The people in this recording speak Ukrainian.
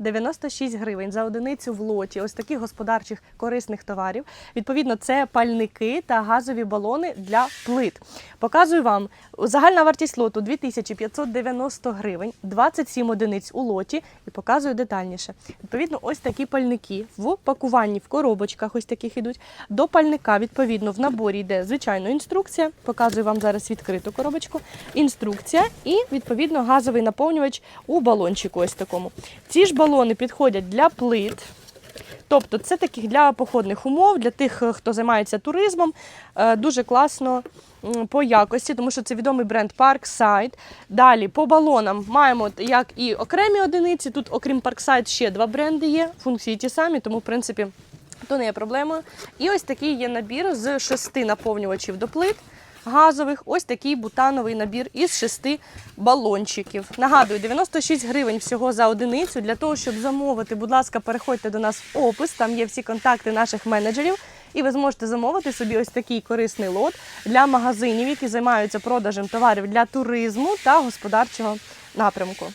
96 гривень за одиницю в лоті ось таких господарчих корисних товарів. Відповідно, це пальники та газові балони для плит. Показую вам загальна вартість лоту 2590 гривень, 27 одиниць у лоті і показую детальніше. Відповідно, ось такі пальники в пакуванні в коробочках, ось таких ідуть. До пальника, відповідно, в наборі йде звичайно інструкція. Показую вам зараз відкриту коробочку. Інструкція і відповідно газовий наповнювач у балончику. Ось такому. Ці ж балони підходять для плит. Тобто це таких для походних умов, для тих, е, хто займається туризмом. Е, Дуже класно по якості, тому що це відомий бренд Parkside. Далі по балонам маємо як і окремі одиниці. Тут, окрім Parkside, ще два бренди є. Функції ті самі, тому в принципі то не є проблемою. І ось такий є набір з шести наповнювачів до плит. Газових, ось такий бутановий набір із шести балончиків. Нагадую, 96 гривень всього за одиницю. Для того, щоб замовити, будь ласка, переходьте до нас в опис. Там є всі контакти наших менеджерів, і ви зможете замовити собі ось такий корисний лот для магазинів, які займаються продажем товарів для туризму та господарчого напрямку.